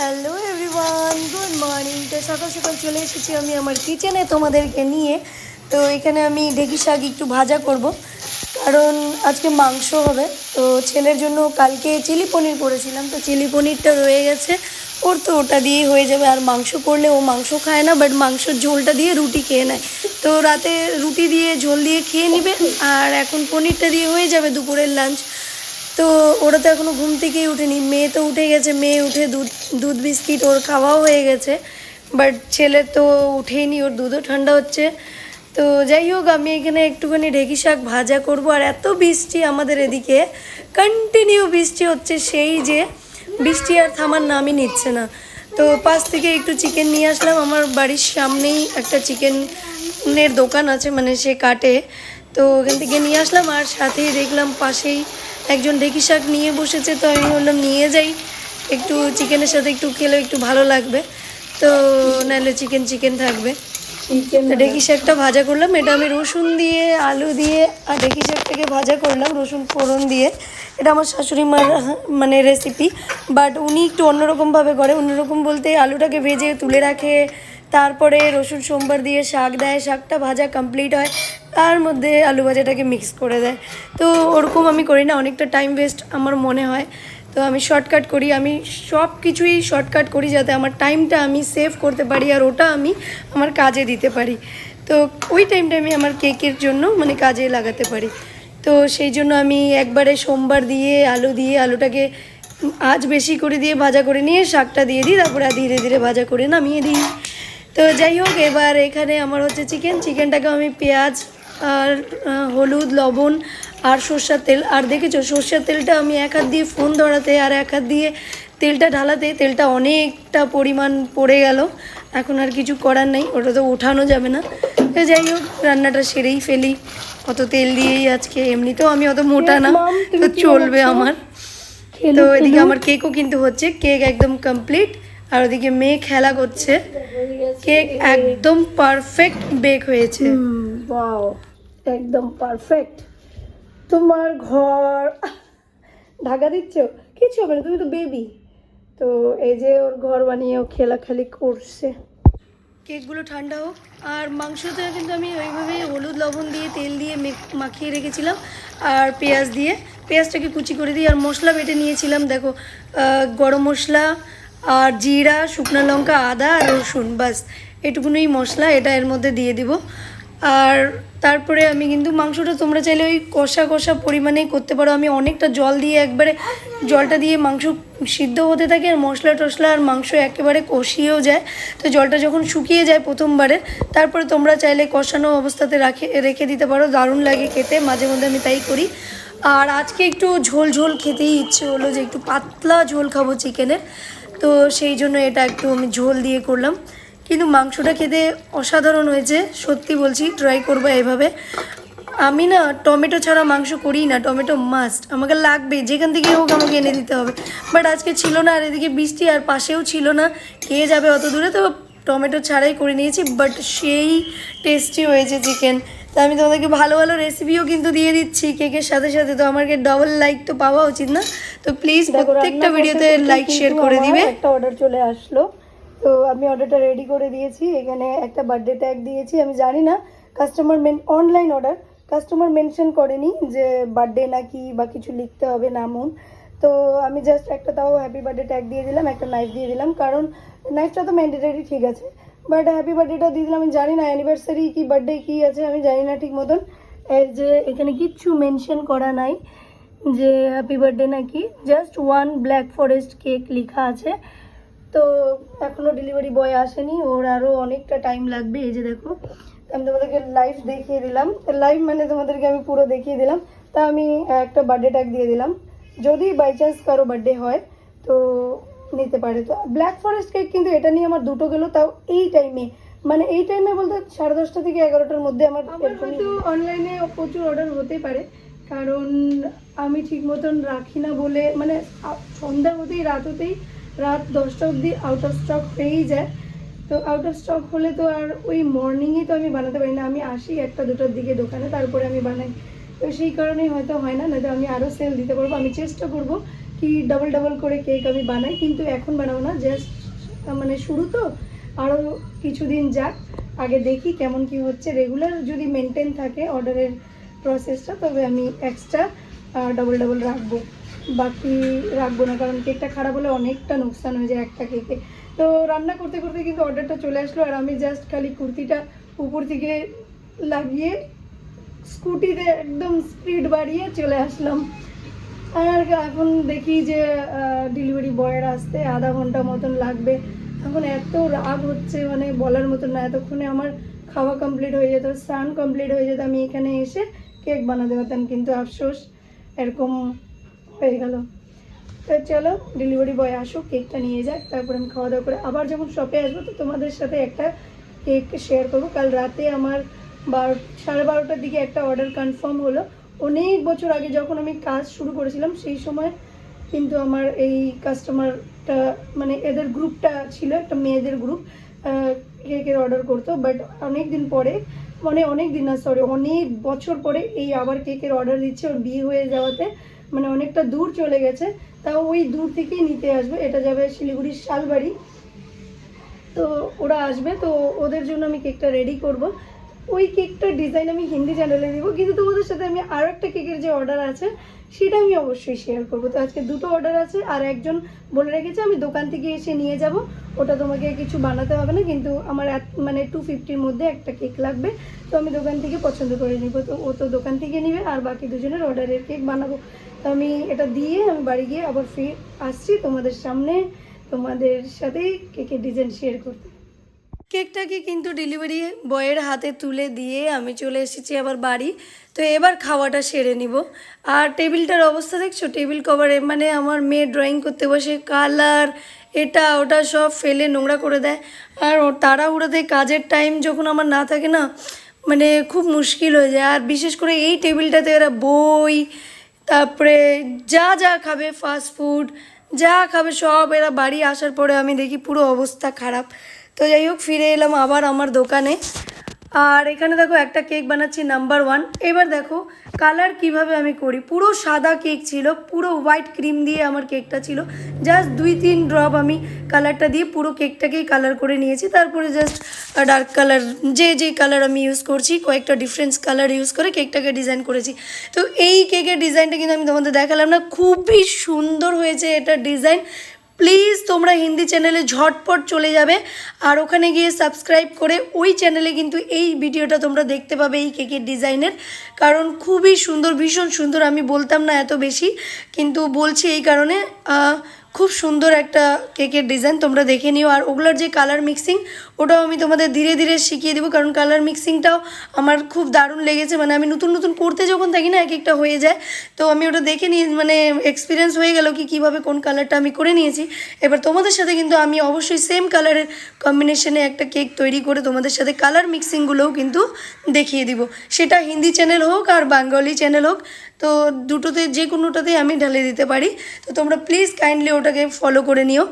Hello everyone good morning তো সকাল সকাল চলে এসেছি আমি আমার কিচেনে তোমাদেরকে নিয়ে। তো এখানে আমি ঢেকি শাক একটু ভাজা করব। কারণ আজকে মাংস হবে। তো ছেলের জন্য কালকে চিলি পনির করেছিলাম। তো চিলি পনিরটা রয়ে গেছে। ওর তো ওটা দিয়েই হয়ে যাবে। আর মাংস করলে ও মাংস খায় না বাট মাংসর ঝোলটা দিয়ে রুটি খেয়ে নেয়। তো রাতে রুটি দিয়ে ঝোল দিয়ে খেয়ে নিবে। আর এখন পনিরটা দিয়ে হয়ে যাবে দুপুরের লাঞ্চ তো ওরা তো এখনও ঘুম থেকেই উঠেনি মেয়ে তো উঠে গেছে, মেয়ে উঠে দুধ দুধ বিস্কিট, ওর খাওয়াও হয়ে গেছে। বাট ছেলে তো উঠেইনি ওর দুধও ঠান্ডা হচ্ছে। তো যাই হোক, আমি এখানে একটুখানি ঢেকি শাক ভাজা করব। আর এত বৃষ্টি আমাদের এদিকে কন্টিনিউ বৃষ্টি হচ্ছে সেই যে বৃষ্টি আর থামার নামই নিচ্ছে না। তো পাশ থেকে একটু চিকেন নিয়ে আসলাম। আমার বাড়ির সামনেই একটা চিকেনের দোকান আছে মানে সে কাটে। তো ওখান থেকে নিয়ে আসলাম। আর সাথেই দেখলাম পাশেই একজন ঢেকি শাক নিয়ে বসেছে তো আমি বললাম নিয়ে যাই। একটু চিকেনের সাথে একটু খেলে একটু ভালো লাগবে। তো নাহলে চিকেন চিকেন থাকবে। ঢেকি শাকটা ভাজা করলাম। এটা আমি রসুন দিয়ে আলু দিয়ে আর ঢেকি শাকটাকে ভাজা করলাম রসুন ফোড়ন দিয়ে। এটা আমার শাশুড়ি মার মানে রেসিপি বাট উনি একটু অন্যরকমভাবে করে। অন্যরকম বলতে আলুটাকে ভেজে তুলে রাখে তারপরে রসুন, সোমবার দিয়ে শাক দেয়, শাকটা ভাজা কমপ্লিট হয়, তার মধ্যে আলু ভাজাটাকে মিক্স করে দেয়। তো ওরকম আমি করি না, অনেকটা টাইম ওয়েস্ট আমার মনে হয়। তো আমি শর্টকাট করি, আমি সব কিছুই শর্টকাট করি যাতে আমার টাইমটা আমি সেভ করতে পারি আর ওটা আমি আমার কাজে দিতে পারি। তো ওই টাইমটা আমি আমার কেকের জন্য মানে কাজে লাগাতে পারি। তো সেই জন্য আমি একবারে সোমবার দিয়ে, আলু দিয়ে, আলুটাকে আজ বেশি করে দিয়ে ভাজা করে নিয়ে শাকটা দিয়ে দিই, তারপরে ধীরে ধীরে ভাজা করে নামিয়ে দিই। তো যাই হোক এবার এখানে আমার হচ্ছে চিকেন। চিকেনটাকে আমি পেঁয়াজ আর হলুদ লবণ আর সর্ষার তেল। আর দেখেছ সর্ষার তেলটা আমি এক হাত দিয়ে ফোন ধরাতে আর এক হাত দিয়ে তেলটা ঢালাতে তেলটা অনেকটা পরিমাণ পড়ে গেল। এখন আর কিছু করার নেই ওটা তো ওঠানো যাবে না। তো যাই হোক রান্নাটা সেরেই ফেলি। অত তেল দিয়েই আজকে এমনিতেও আমি অত মোটা না তো চলবে আমার। তো এদিকে আমার কেকও কিন্তু হচ্ছে কেক একদম কমপ্লিট আর ওদিকে মেয়ে খেলা করছে। কেক একদম পারফেক্ট বেক হয়েছে। ওয়াও একদম পারফেক্ট তোমার ঘর ঢাকা দিচ্ছ? কিছু হবে না তুমি তো বেবি তো এই যে ওর ঘর বানিয়ে ও খেলাখালি করছে। কেকগুলো ঠান্ডা হোক। আর মাংসতে কিন্তু আমি ওইভাবেই হলুদ লবণ দিয়ে তেল দিয়ে মেখ- মাখিয়ে রেখেছিলাম। আর পেঁয়াজ দিয়ে। পেঁয়াজটাকে কুচি করে দিই আর মশলা বেটে নিয়েছিলাম। দেখো গরম মশলা আর জিরা, শুকনো লঙ্কা, আদা, আর রসুন, বাস। এটুকুনই মশলা, এটা এর মধ্যে দিয়ে দিব। আর তারপরে আমি কিন্তু মাংসটা তোমরা চাইলে ওই কষা কষা পরিমাণে করতে পারো। আমি অনেকটা জল দিয়ে একবারে জলটা দিয়ে মাংস সিদ্ধ হতে থাকে আর মশলা টশলা আর মাংস একেবারে কষিয়েও যায়। তো জলটা যখন শুকিয়ে যায় প্রথমবারে, তারপরে তোমরা চাইলে কষানো অবস্থাতে রাখে, রেখে দিতে পারো। দারুণ লাগে খেতে, মাঝে মধ্যে আমি তাই করি। আর আজকে একটু ঝোল ঝোল খেতেই ইচ্ছে হলো যে একটু পাতলা ঝোল খাব চিকেনের তো সেই জন্য এটা একটু আমি ঝোল দিয়ে করলাম। কিন্তু মাংসটা খেতে অসাধারণ হয়েছে, সত্যি বলছি ট্রাই করব এভাবে। আমি না টমেটো ছাড়া মাংস করি না, টমেটো মাস্ট আমাকে লাগবে যেখান থেকে হোক আমাকে এনে দিতে হবে। বাট আজকে ছিল না, আর এদিকে বৃষ্টি আর পাশেও ছিল না। খেয়ে যাবে অত দূরে? তো টমেটো ছাড়াই করে নিয়েছি বাট সেই টেস্টি হয়েছে চিকেন তো আমি তোমাদেরকে ভালো ভালো রেসিপিও কিন্তু দিয়ে দিচ্ছি। কেকের সাথে সাথে তো আমাকে ডবল লাইক তো পাওয়া উচিত না। তো প্লিজ প্রত্যেকটা ভিডিওতে লাইক শেয়ার করে দিবে। একটা অর্ডার চলে আসলো। তো আমি অর্ডারটা রেডি করে দিয়েছি। এখানে একটা বার্থডে ট্যাগ দিয়েছি। আমি জানি না কাস্টমার মেন অনলাইন অর্ডার কাস্টমার মেনশন করেনি যে বার্থডে নাকি বা কিছু লিখতে হবে নামুন তো আমি জাস্ট একটা তাও হ্যাপি বার্থডে ট্যাগ দিয়ে দিলাম একটা নাইফ দিয়ে দিলাম। কারণ নাইফটা তো ম্যান্ডেটারি ঠিক আছে। বাট হ্যাপি বার্থডেটা দিয়ে দিলাম, আমি জানি না অ্যানিভার্সারি কি বার্থডে কি আছে, আমি জানি না ঠিক মতন। যে এখানে কিচ্ছু মেনশন করা নাই যে হ্যাপি বার্থডে নাকি just one black forest cake লেখা আছে। তো এখনও ডেলিভারি বয় আসেনি, ওর আরও অনেকটা টাইম লাগবে, এই যে দেখো। আমি তোমাদেরকে লাইভ দেখিয়ে দিলাম। লাইভ মানে তোমাদেরকে আমি পুরো দেখিয়ে দিলাম। তা আমি একটা বার্থডে ট্যাগ দিয়ে দিলাম। যদি বাই চান্স কারও বার্থডে হয়, তো নিতে পারে। তো ব্ল্যাক ফরেস্ট কেক কিন্তু এটা নিয়ে আমার দুটো গেলো তাও এই টাইমে মানে এই টাইমে বলতে সাড়ে দশটা থেকে এগারোটার মধ্যে আমার হয়তো অনলাইনে প্রচুর অর্ডার হতে পারে। কারণ আমি ঠিক মতন রাখি না বলে মানে সন্ধ্যা হতেই রাত হতেই রাত দশটা অবধি আউট অফ স্টক হয়েই যায়। তো আউট অফ স্টক হলে তো আর ওই মর্নিংয়ে তো আমি বানাতে পারি না। আমি আসি একটা দুটোর দিকে দোকানে তারপরে আমি বানাই। তো সেই কারণেই হয়তো হয় না নয়তো আমি আরও সেল দিতে পারব। আমি চেষ্টা করব কি ডাবল ডাবল করে কেক আমি বানাই, কিন্তু এখন বানাবো না জাস্ট মানে শুরু তো আরও কিছুদিন যাক, আগে দেখি কেমন কি হচ্ছে। রেগুলার যদি মেনটেন থাকে অর্ডারের প্রসেসটা তবে আমি এক্সট্রা ডাবল ডাবল রাখব। বাকি রাখব না, কারণ কেকটা খারাপ হলে অনেকটা নোকসান হয়ে যায় একটা কেকে তো রান্না করতে করতে কিন্তু অর্ডারটা চলে আসলো, আর আমি জাস্ট খালি কুর্তিটা উপর থেকে লাগিয়ে স্কুটিতে একদম স্পিড বাড়িয়ে চলে আসলাম। আর এখন দেখি যে ডেলিভারি বয়ের আসতে আধা ঘণ্টা মতন লাগবে। এখন এত রাগ হচ্ছে মানে বলার মতন না। এতক্ষণে আমার খাওয়া কমপ্লিট হয়ে যেত, স্নান কমপ্লিট হয়ে যেত, আমি এখানে এসে কেক বানাতে পারতাম, কিন্তু আফসোস, এরকম হয়ে গেল। তো চলো ডেলিভারি বয় আসুক কেকটা নিয়ে যাক, তারপর আমি খাওয়া দাওয়া করে আবার যখন শপে আসব, তো তোমাদের সাথে একটা কেক শেয়ার করব। কাল রাতে আমার বারো সাড়ে বারোটার দিকে একটা অর্ডার কনফার্ম হলো। অনেক বছর আগে যখন আমি কাজ শুরু করেছিলাম, সেই সময় কিন্তু আমার এই কাস্টমারটা মানে এদের গ্রুপটা ছিল একটা মেয়েদের গ্রুপ কেকের অর্ডার করতো বাট অনেক দিন পরে মানে অনেক দিন না সরি অনেক বছর পরে এই আবার কেকের অর্ডার দিচ্ছে, ওর বিয়ে হয়ে যাওয়াতে মানে অনেকটা দূর চলে গেছে, তাও ওই দূর থেকেই নিতে আসবে, এটা যাবে শিলিগুড়ির শালবাড়ি। তো ওরা আসবে, তো ওদের জন্য আমি কেকটা রেডি করব। ওই কেকটার ডিজাইন আমি হিন্দি চ্যানেলে দিব, কিন্তু তোমাদের সাথে আমি আরও একটা কেকের যে অর্ডার আছে, সেটা আমি অবশ্যই শেয়ার করব। তো আজকে দুটো অর্ডার আছে, আর একজন বলে রেখেছে, আমি দোকান থেকে এসে নিয়ে যাব। ওটা তোমাকে কিছু বানাতে হবে না, কিন্তু আমার মানে টু ফিফটির মধ্যে একটা কেক লাগবে। তো আমি দোকান থেকে পছন্দ করে নিব। তো ও তো দোকান থেকে নিবে, আর বাকি দুজনের অর্ডারের কেক বানাবো। তো আমি এটা দিয়ে আমি বাড়ি গিয়ে আবার ফির আসছি তোমাদের সামনে, তোমাদের সাথেই কেকের ডিজাইন শেয়ার করতে। কেকটাকে কিন্তু ডেলিভারি বয়ের হাতে তুলে দিয়ে আমি চলে এসেছি আবার বাড়ি। তো এবার খাওয়াটা সেরে নিব। আর টেবিলটার অবস্থা দেখছ? টেবিল কভারে মানে আমার মেয়ে ড্রয়িং করতে বসে, কালার, এটা, ওটা সব ফেলে নোংরা করে দেয়। আর তাড়াহুড়োতে কাজের টাইম যখন আমার না থাকে না মানে খুব মুশকিল হয়ে যায়। আর বিশেষ করে এই টেবিলটাতে এরা বই, তারপরে যা যা খাবে ফাস্ট ফুড যা খাবে সব এরা বাড়ি আসার পরে আমি দেখি পুরো অবস্থা খারাপ। তো যাই হোক, ফিরে এলাম আবার আমার দোকানে। আর এখানে দেখো একটা কেক বানাচ্ছি নাম্বার ওয়ান এবার দেখো কালার কীভাবে আমি করি? পুরো সাদা কেক ছিল, পুরো হোয়াইট ক্রিম দিয়ে আমার কেকটা ছিল। জাস্ট দুই, তিন ড্রপ আমি কালারটা দিয়ে পুরো কেকটাকেই কালার করে নিয়েছি। তারপরে জাস্ট ডার্ক কালার যে যে কালার আমি ইউজ করছি, কয়েকটা ডিফারেন্স কালার ইউজ করে কেকটাকে ডিজাইন করেছি। তো এই কেকের ডিজাইনটা কিন্তু আমি তোমাদের দেখালাম না, খুবই সুন্দর হয়েছে এটা ডিজাইন প্লিজ তোমরা হিন্দি চ্যানেলে ঝটপট চলে যাবে। আর ওখানে গিয়ে সাবস্ক্রাইব করে ওই চ্যানেলে কিন্তু এই ভিডিওটা তোমরা দেখতে পাবে এই কেকের ডিজাইনের কারণ খুবই সুন্দর, ভীষণ সুন্দর, আমি বলতাম না এত বেশি। কিন্তু বলছি এই কারণে খুব সুন্দর একটা কেকের ডিজাইন তোমরা দেখে নিও। আর ওগুলোর যে কালার মিক্সিং ওটাও আমি তোমাদের ধীরে ধীরে শিখিয়ে দেবো, কারণ কালার মিক্সিংটাও আমার খুব দারুণ লেগেছে। মানে আমি নতুন নতুন করতে যখন থাকি না এক একটা হয়ে যায়। তো আমি ওটা দেখে নিয়ে মানে এক্সপিরিয়েন্স হয়ে গেল কি কীভাবে কোন কালারটা আমি করে নিয়েছি। এবার তোমাদের সাথে কিন্তু আমি অবশ্যই সেম কালারের কম্বিনেশনে একটা কেক তৈরি করে তোমাদের সাথে কালার মিক্সিংগুলোও কিন্তু দেখিয়ে দিব। সেটা হিন্দি চ্যানেল হোক আর বাঙ্গালি চ্যানেল হোক তো দুটোতে যে কোনোটাতে আমি ঢালে দিতে পারি। তো তোমরা প্লিজ কাইন্ডলি ওটাকে ফলো করে নিও।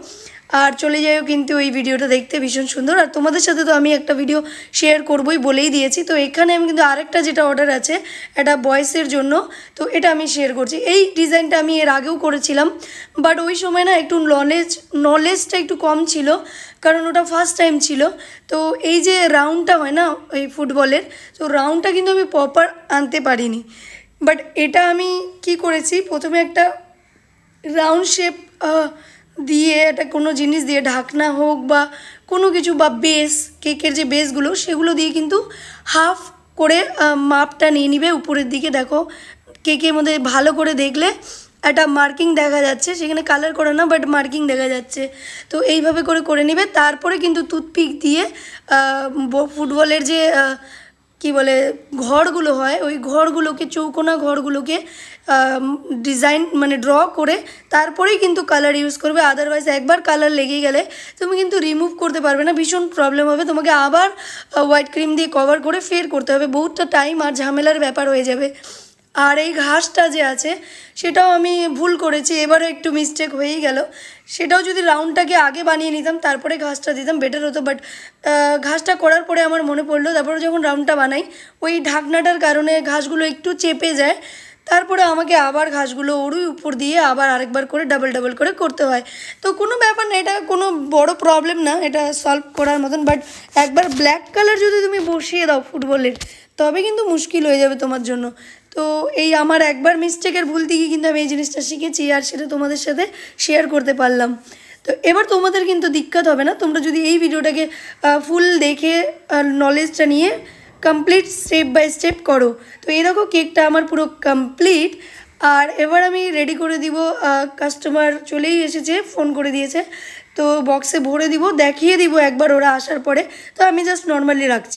আর চলে যাইও কিন্তু এই ভিডিওটা দেখতে ভীষণ সুন্দর। আর তোমাদের সাথে তো আমি একটা ভিডিও শেয়ার করবই বলেই দিয়েছি। তো এখানে আমি কিন্তু আরেকটা যেটা অর্ডার আছে, এটা বয়েসের জন্য। তো এটা আমি শেয়ার করছি। এই ডিজাইনটা আমি এর আগেও করেছিলাম। বাট ওই সময় না একটু নলেজ নলেজটা একটু কম ছিল। কারণ ওটা ফার্স্ট টাইম ছিল। তো এই যে রাউন্ডটা হয় না এই ফুটবলের তো রাউন্ডটা কিন্তু আমি প্রপার আনতে পারিনি। বাট এটা আমি কি করেছি? প্রথমে একটা রাউন্ড শেপ দিয়ে একটা কোনো জিনিস দিয়ে ঢাকনা হোক বা কোনো কিছু বা বেস কেকের যে বেসগুলো সেগুলো দিয়ে কিন্তু হাফ করে মাপটা নিয়ে নিবে উপরের দিকে। দেখো কেকের মধ্যে ভালো করে দেখলে একটা মার্কিং দেখা যাচ্ছে। সেখানে কালার করে না বাট মার্কিং দেখা যাচ্ছে। তো এইভাবে করে করে নেবে। তারপরে কিন্তু টুথপিক দিয়ে ফুটবলের যে কি বলে, ঘরগুলো হয়, ওই ঘরগুলোকে, চৌকোনা ঘরগুলোকে ডিজাইন মানে ড্র করে তারপরেই কিন্তু কালার ইউজ করবে। আদারওয়াইজ একবার কালার লেগে গেলে তুমি কিন্তু রিমুভ করতে পারবে না, ভীষণ প্রবলেম হবে। তোমাকে আবার হোয়াইট ক্রিম দিয়ে কভার করে ফের করতে হবে। বহুতটা টাইম আর ঝামেলার ব্যাপার হয়ে যাবে। আর এই ঘাসটা যে আছে, সেটাও আমি ভুল করেছি, এবারও একটু মিস্টেক হয়েই গেল। সেটাও যদি রাউন্ডটাকে আগে বানিয়ে নিতাম, তারপরে ঘাসটা দিতাম বেটার হতো। বাট ঘাসটা করার পরে আমার মনে পড়ল, তারপরে যখন রাউন্ডটা বানাই, ওই ঢাকনাটার কারণে ঘাসগুলো একটু চেপে যায়। তারপরে আমাকে আবার ঘাসগুলো ওরই উপর দিয়ে আবার আরেকবার করে ডাবল ডাবল করে করতে হয়। তো কোনো ব্যাপার না, এটা কোনো বড় প্রবলেম না, এটা সলভ করার মতন। বাট একবার ব্ল্যাক কালার যদি তুমি বসিয়ে দাও ফুটবলের তবে কিন্তু মুশকিল হয়ে যাবে তোমার জন্য। তো এই আমার একবার মিস্টেকের ভুল থেকে কিন্তু আমি এই জিনিসটা শিখেছি আর সেটা তোমাদের সাথে শেয়ার করতে পারলাম। তো এবার তোমাদের কিন্তু দিক্কত হবে না। তোমরা যদি এই ভিডিওটাকে ফুল দেখে নলেজটা নিয়ে কমপ্লিট স্টেপ বাই স্টেপ করো। তো এই দেখো কেকটা আমার পুরো কমপ্লিট আর এবার আমি রেডি করে দিব কাস্টমার চলেই এসেছে ফোন করে দিয়েছে। তো বক্সে ভরে দিব, দেখিয়ে দিব একবার ওরা আসার পরে। তো আমি জাস্ট নর্মালি রাখছি।